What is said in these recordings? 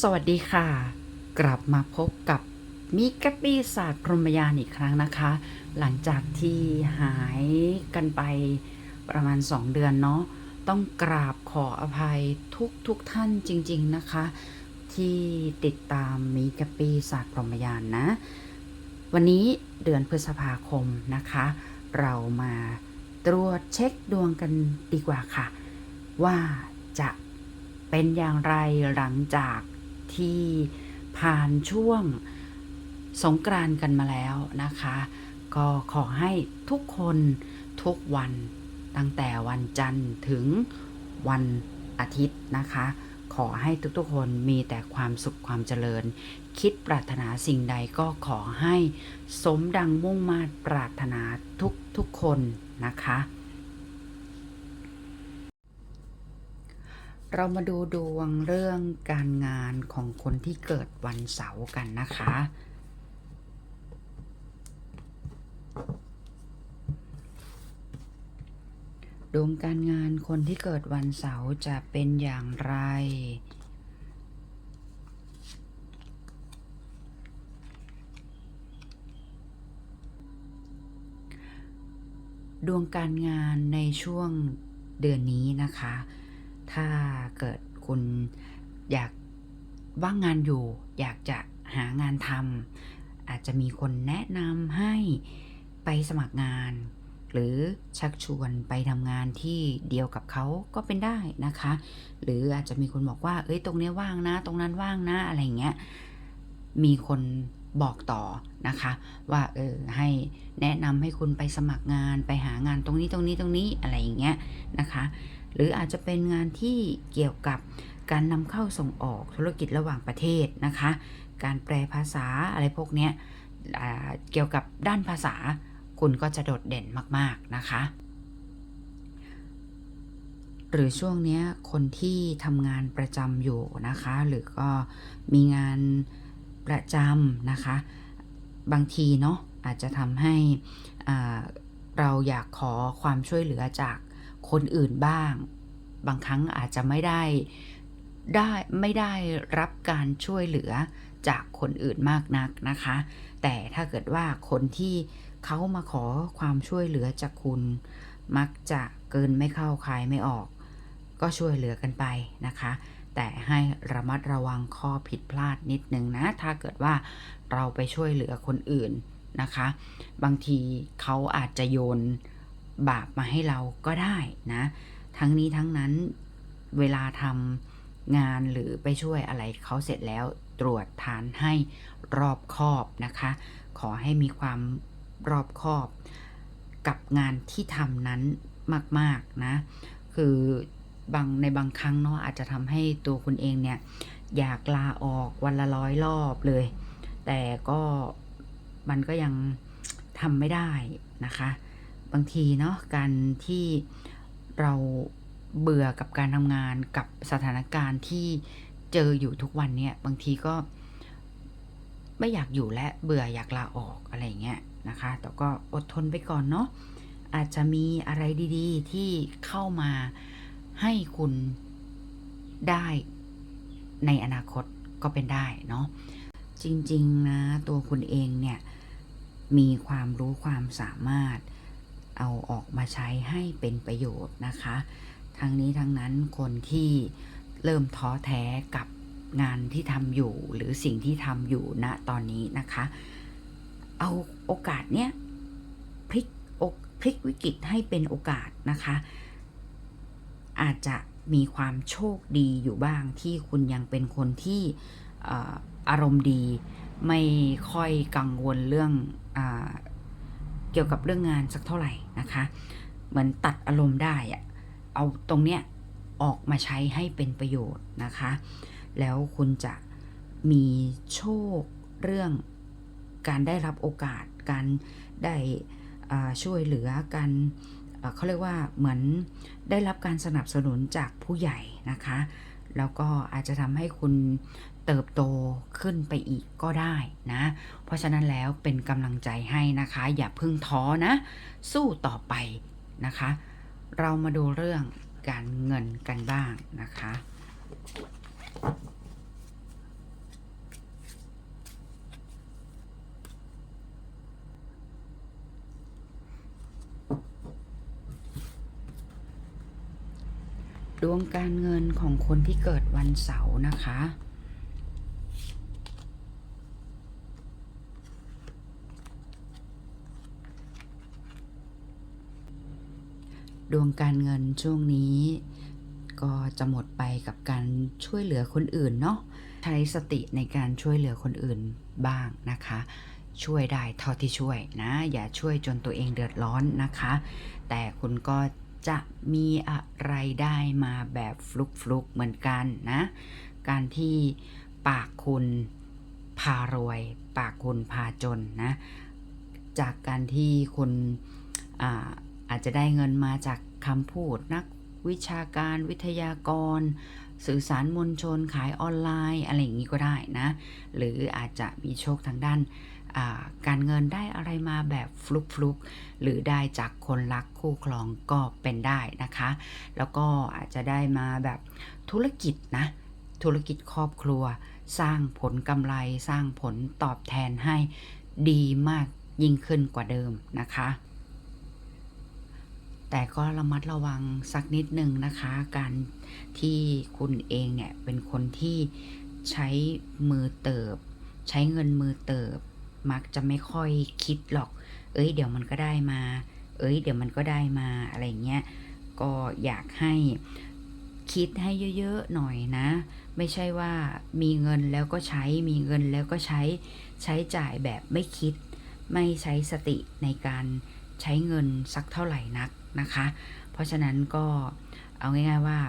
สวัสดีค่ะ กลับมาพบกับมิกปีศาสตร์พรหมยานอีกครั้งนะคะ หลังจากที่หายกันไปประมาณ 2 เดือนเนาะต้องกราบขออภัยทุกทุกท่านจริง ๆนะคะ ที่ติดตามมิกปีศาสตร์พรหมยานนะ วันนี้เดือนพฤษภาคมนะคะ เรามาตรวจเช็คดวงกันดีกว่าค่ะ ว่าจะเป็นอย่างไรหลังจาก ที่ผ่านช่วงสงกรานกันมาแล้วนะคะ ก็ขอให้ทุกคนทุกวันตั้งแต่วันจันทร์ถึงวันอาทิตย์นะคะ ขอให้ทุกๆคนมีแต่ความสุขความเจริญ คิดปรารถนาสิ่งใดก็ขอให้สมดังมุ่งมาตรปรารถนาทุกๆคนนะคะ เรามาดูดวงเรื่องการงานของคนที่เกิดวันเสาร์กันนะคะ ดวงการงานคนที่เกิดวันเสาร์จะเป็นอย่างไร ดวงการงานในช่วงเดือนนี้นะคะ ถ้าเกิดคุณอยากว่างงานอยู่ อยากจะหางานทำอาจจะมีคนแนะนำให้ไปสมัครงาน หรือชักชวนไปทำงานที่เดียวกับเขาก็เป็นได้นะคะ หรืออาจจะมีคนบอกว่า เอ้ยตรงนี้ว่างนะ ตรงนั้นว่างนะอะไรเงี้ยมีคนบอกต่อนะคะ ว่าเออให้แนะนำให้คุณไปสมัครงานไปหางานตรงนี้ตรงนี้ตรงนี้อะไรอย่างเงี้ยนะคะ หรืออาจจะเป็นงานที่เกี่ยวกับการนำเข้าส่งออกธุรกิจระหว่างประเทศนะคะ การแปลภาษาอะไรพวกเนี้ยเกี่ยวกับด้านภาษา คุณก็จะโดดเด่นมาก ๆ นะคะ หรือช่วงนี้คนที่ทำงานประจำอยู่นะคะ หรือก็มีงานประจำนะคะ บางทีเนาะอาจจะทำให้เราอยากขอความช่วยเหลือจาก คนอื่นบ้าง บางครั้งอาจจะไม่ได้ได้ไม่ได้รับการช่วยเหลือจากคนอื่นมากนักนะคะ แต่ถ้าเกิดว่าคนที่เขามาขอความช่วยเหลือจากคุณ มักจะเกินไม่เข้าคายไม่ออก ก็ช่วยเหลือกันไปนะคะ แต่ให้ระมัดระวังข้อผิดพลาดนิดนึงนะ ถ้าเกิดว่าเราไปช่วยเหลือคนอื่นนะคะ บางทีเขาอาจจะโยน บาปมาให้เราก็ได้นะ ทั้งนี้ทั้งนั้นเวลาทำงานหรือไปช่วยอะไรเขาเสร็จแล้วตรวจทานให้รอบคอบนะคะ ขอให้มีความรอบคอบกับงานที่ทำนั้นมาก ๆ นะ คือบางในบางครั้งเนาะอาจจะทำให้ตัวคุณเองเนี่ย อยากลาออกวันละร้อยรอบเลย แต่ก็มันก็ยังทำไม่ได้นะคะ บางทีเนาะการที่เราเบื่อกับการทำงานกับสถานการณ์ที่เจออยู่ทุกวันเนี่ยบางทีก็ไม่อยากอยู่และเบื่ออยากลาออกอะไรเงี้ยนะคะ แต่ก็อดทนไปก่อนเนาะอาจจะมีอะไรดีๆ ที่เข้ามาให้คุณได้ในอนาคตก็เป็นได้เนาะจริง ๆ นะ ตัวคุณเองเนี่ย มีความรู้ความสามารถ เอาออกมาใช้ให้เป็นประโยชน์นะคะ ทั้งนี้ทั้งนั้นคนที่เริ่มท้อแท้กับงานที่ทำอยู่หรือสิ่งที่ทำอยู่ณตอนนี้นะคะ เอาโอกาสเนี้ยพลิกอกพลิกวิกฤตให้เป็นโอกาสนะคะ อาจจะมีความโชคดีอยู่บ้างที่คุณยังเป็นคนที่อารมณ์ดี ไม่ค่อยกังวลเรื่องอ เกี่ยวกับเรื่องงานสักเท่าไหร่นะคะ เหมือนตัดอารมณ์ได้อะเอาตรงเนี้ยออกมาใช้ให้เป็นประโยชน์นะคะ แล้วคุณจะมีโชคเรื่องการได้รับโอกาส การได้ช่วยเหลือกันเขาเรียกว่าเหมือนได้รับการสนับสนุนจากผู้ใหญ่นะคะ แล้วก็อาจจะทำให้คุณ เติบโตขึ้นไปอีกก็ได้นะ เพราะฉะนั้นแล้วเป็นกำลังใจให้นะคะ อย่าพึ่งท้อนะ สู้ต่อไปนะคะ เรามาดูเรื่องการเงินกันบ้างนะคะ ดวงการเงินของคนที่เกิดวันเสาร์นะคะ ดวงการเงินช่วงนี้ ก็จะหมดไปกับการช่วยเหลือคนอื่นเนาะใช้สติในการช่วยเหลือคนอื่นบ้างนะคะ ช่วยได้เท่าที่ช่วยนะ อย่าช่วยจนตัวเองเดือดร้อนนะคะ แต่คุณก็จะมีอะไรได้มาแบบฟลุกๆเหมือนกันนะ การที่ปากคุณพารวย ปากคุณพาจนนะ จากการที่คุณ อาจจะได้เงินมาจากคำพูดนักวิชาการวิทยากร สื่อสารมวลชนขายออนไลน์อะไรอย่างนี้ก็ได้นะ หรืออาจจะมีโชคทางด้านาการเงินได้อะไรมาแบบฟลุกฟลุกหรือได้จากคนรักคู่ครองก็เป็นได้นะคะ แล้วก็อาจจะได้มาแบบธุรกิจนะ ธุรกิจครอบครัว สร้างผลกำไรสร้างผลตอบแทนให้ดีมากยิ่งขึ้นกว่าเดิมนะคะ แต่ก็ระมัดระวังสักนิดหนึ่งนะคะ การที่คุณเองเนี่ยเป็นคนที่ใช้มือเติบ ใช้เงินมือเติบ มักจะไม่ค่อยคิดหรอก เอ้ย เดี๋ยวมันก็ได้มา เอ้ย เดี๋ยวมันก็ได้มาอะไรเงี้ย ก็อยากให้คิดให้เยอะๆหน่อยนะ ไม่ใช่ว่ามีเงินแล้วก็ใช้ มีเงินแล้วก็ใช้ใช้จ่ายแบบไม่คิด ไม่ใช้สติในการใช้เงินสักเท่าไหร่นัก นะคะ เพราะฉะนั้นก็เอาง่ายๆว่า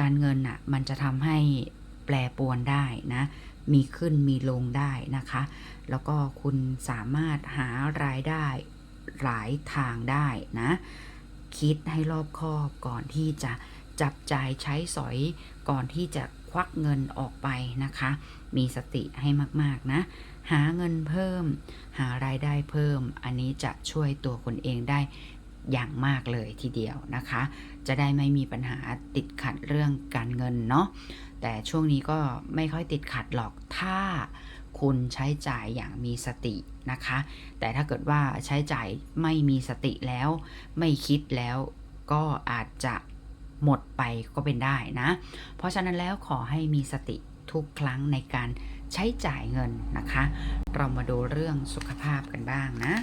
การเงินอะมันจะทำให้แปรปรวนได้นะ มีขึ้นมีลงได้นะคะ แล้วก็คุณสามารถหารายได้หลายทางได้นะ คิดให้รอบคอบก่อนที่จะจับจ่ายใช้สอยก่อนที่จะควักเงินออกไปนะคะ มีสติให้มากๆนะ หาเงินเพิ่ม หารายได้เพิ่ม อันนี้จะช่วยตัวคนเองได้ อย่างมากเลยทีเดียวนะคะ จะได้ไม่มีปัญหาติดขัดเรื่องการเงินเนาะแต่ช่วงนี้ก็ไม่ค่อยติดขัดหรอกถ้าคุณใช้จ่ายอย่างมีสตินะคะ แต่ถ้าเกิดว่าใช้จ่ายไม่มีสติแล้ว ไม่คิดแล้วก็อาจจะหมดไปก็เป็นได้นะ เพราะฉะนั้นแล้วขอให้มีสติทุกครั้งในการใช้จ่ายเงินนะคะ เรามาดูเรื่องสุขภาพกันบ้างนะ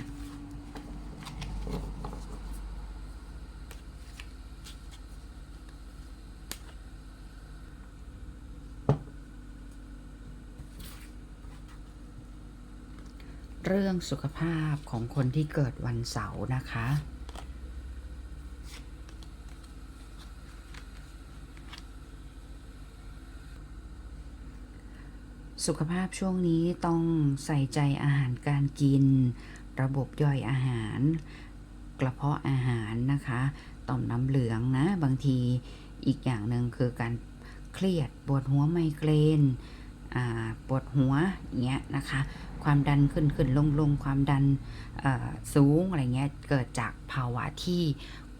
เรื่องสุขภาพของคนที่เกิดวันเสาร์นะคะ สุขภาพช่วงนี้ต้องใส่ใจอาหารการกิน ระบบย่อยอาหาร กระเพาะอาหารนะคะต่อมน้ำเหลืองนะ บางทีอีกอย่างหนึ่งคือการเครียดปวดหัวไมเกรนปวดหัวเงี้ยนะคะ ความดันขึ้นขึ้นลงลงความดันสูงอะไรเงี้ยเกิดจากภาวะที่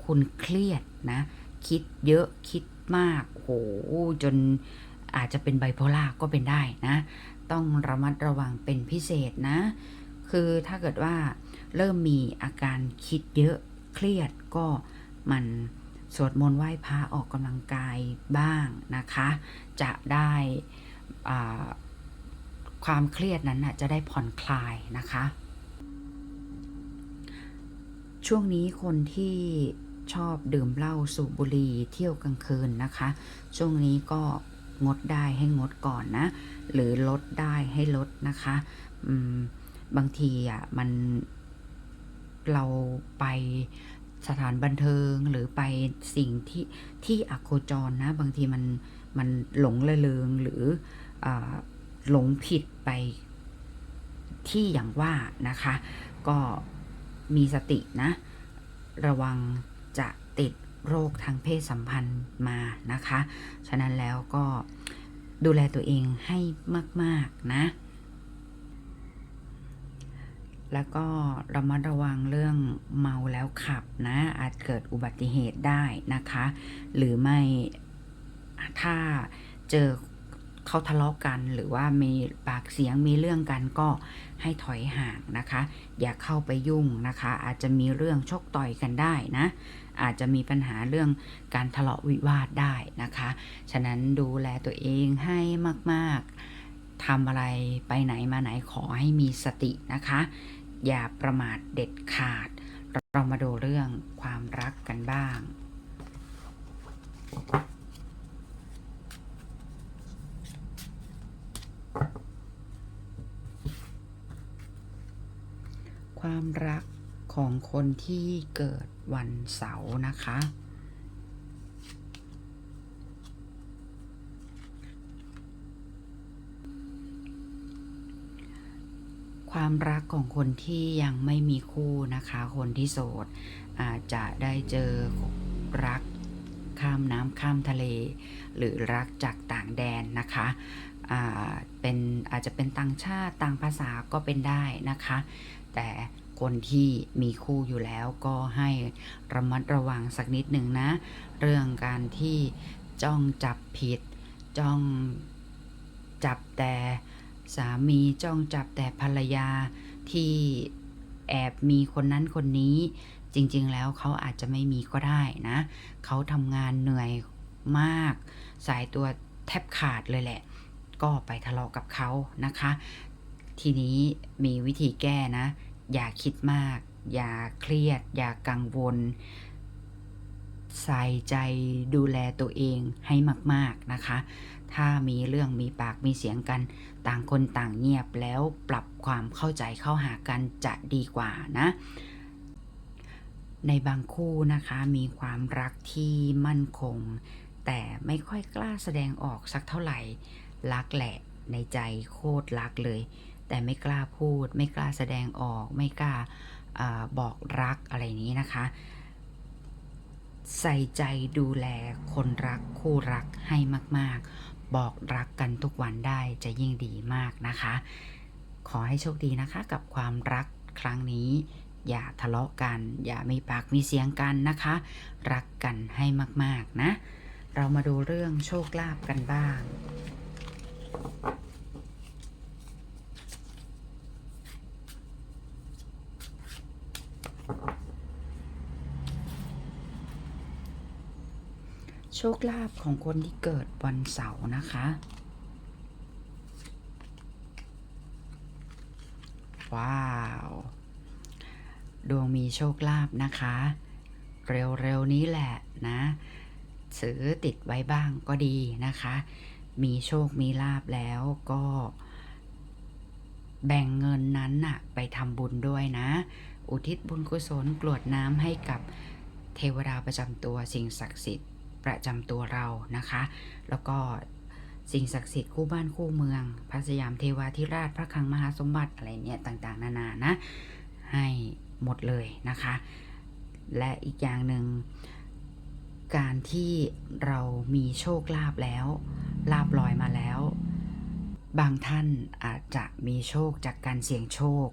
คุณเครียดนะคิดเยอะคิดมากโหจนอาจจะเป็นไบโพล่าก็เป็นได้นะ ต้องระมัดระวังเป็นพิเศษนะ คือถ้าเกิดว่าเริ่มมีอาการคิดเยอะเครียดก็มันสวดมนต์ไหว้พระออกกำลังกายบ้างนะคะ จะได้อ่า ความเครียดนั้นน่ะจะได้ผ่อนคลายนะคะ ช่วงนี้คนที่ชอบดื่มเหล้าสูบบุหรี่เที่ยวกลางคืนนะคะ ช่วงนี้ก็งดได้ให้งดก่อนนะ หรือลดได้ให้ลดนะคะบางทีอะมันเราไปสถานบันเทิงหรือไปสิ่งที่ที่อโคจรนะ บางทีมันมันหลงระเริงหรืออา หลงผิดไปที่อย่างว่านะคะ ก็มีสตินะ ระวังจะติดโรคทางเพศสัมพันธ์มานะคะ ฉะนั้นแล้วก็ดูแลตัวเองให้มาก ๆ นะ แล้วก็ระมัดระวังเรื่องเมาแล้วขับนะ อาจเกิดอุบัติเหตุได้นะคะ หรือไม่ถ้าเจอ เขาทะเลาะกันหรือว่ามีปากเสียงมีเรื่องกันก็ให้ถอยห่างนะคะ อย่าเข้าไปยุ่งนะคะ อาจจะมีเรื่องชกต่อยกันได้นะ อาจจะมีปัญหาเรื่องการทะเลาะวิวาทได้นะคะ ฉะนั้นดูแลตัวเองให้มากๆทำอะไรไปไหนมาไหนขอให้มีสตินะคะ อย่าประมาทเด็ดขาด เรามาดูเรื่องความรักกันบ้าง ความรักของคนที่เกิดวันเสาร์นะคะ ความรักของคนที่ยังไม่มีคู่นะคะ คนที่โสดอาจจะได้เจอรักข้ามน้ำข้ามทะเล หรือรักจากต่างแดนนะคะอาเป็นอาจจะเป็นต่างชาติต่างภาษาก็เป็นได้นะคะ แต่คนที่มีคู่อยู่แล้วก็ให้ระมัดระวังสักนิดหนึ่งนะ เรื่องการที่จ้องจับผิด จ้องจับแต่สามีจ้องจับแต่ภรรยาที่แอบมีคนนั้นคนนี้ จริงๆแล้วเขาอาจจะไม่มีก็ได้นะ เขาทำงานเหนื่อยมาก สายตัวแทบขาดเลยแหละ ก็ไปทะเลาะกับเขานะคะ ทีนี้มีวิธีแก้นะ อย่าคิดมาก อย่าเครียด อย่ากังวล ใส่ใจดูแลตัวเองให้มาก ๆนะคะ ถ้ามีเรื่องมีปากมีเสียงกัน ต่างคนต่างเงียบแล้วปรับความเข้าใจเข้าหากันจะดีกว่านะ ในบางคู่นะคะมีความรักที่มั่นคง แต่ไม่ค่อยกล้าแสดงออกสักเท่าไหร่รักแหละในใจโคตรรักเลย แต่ไม่กล้าพูด ไม่กล้าแสดงออก ไม่กล้าอาบอกรักอะไรนี้นะคะ ใส่ใจดูแลคนรักคู่รักให้มาก ๆ บอกรักกันทุกวันได้จะยิ่งดีมากนะคะ ขอให้โชคดีนะคะกับความรักครั้งนี้อย่าทะเลาะกัน อย่ามีปากมีเสียงกันนะคะ รักกันให้มาก ๆ นะ เรามาดูเรื่องโชคลาภกันบ้าง โชคลาภของคนที่เกิดวันเสาร์นะคะ ว้าว ดวงมีโชคลาภนะคะ เร็วๆนี้แหละนะซื้อติดไว้บ้างก็ดีนะคะ มีโชคมีลาบแล้วก็ แบ่งเงินนั้นน่ะไปทำบุญด้วยนะ อุทิศบุญกุศลกรวดน้ำให้กับเทวดาประจำตัวสิ่งศักดิ์สิทธิ์ ประจำตัวเรานะคะ แล้วก็สิ่งศักดิ์สิทธิ์คู่บ้านคู่เมือง พระสยามเทวาธิราชพระคลังมหาสมบัติอะไรเนี่ยต่างๆ นานานะ ให้หมดเลยนะคะ และอีกอย่างหนึ่งการที่เรามีโชคลาภแล้วลาบลอยมาแล้ว บางท่านอาจจะมีโชคจากการเสี่ยงโชค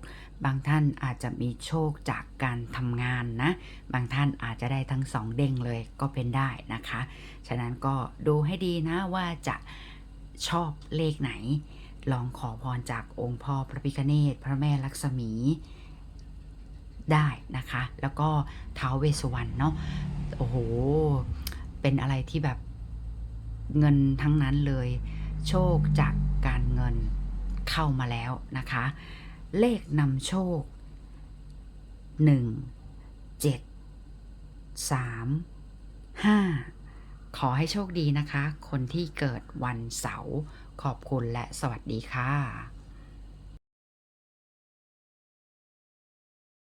บางท่านอาจจะมีโชคจากการทำงานนะ บางท่านอาจจะได้ทั้งสองเด้งเลยก็เป็นได้นะคะ ฉะนั้นก็ดูให้ดีนะว่าจะชอบเลขไหน ลองขอพรจากองค์พ่อพระพิฆเนศพระแม่ลักษมีได้นะคะ แล้วก็ท้าวเวสสวรรณเนาะ โอ้โห เป็นอะไรที่แบบเงินทั้งนั้นเลย โชคจาก การเงินเข้ามาแล้วนะคะ เลขนำโชค 1 7 3 5 ขอให้โชคดีนะคะ คนที่เกิดวันเสาร์ขอบคุณและสวัสดีค่ะ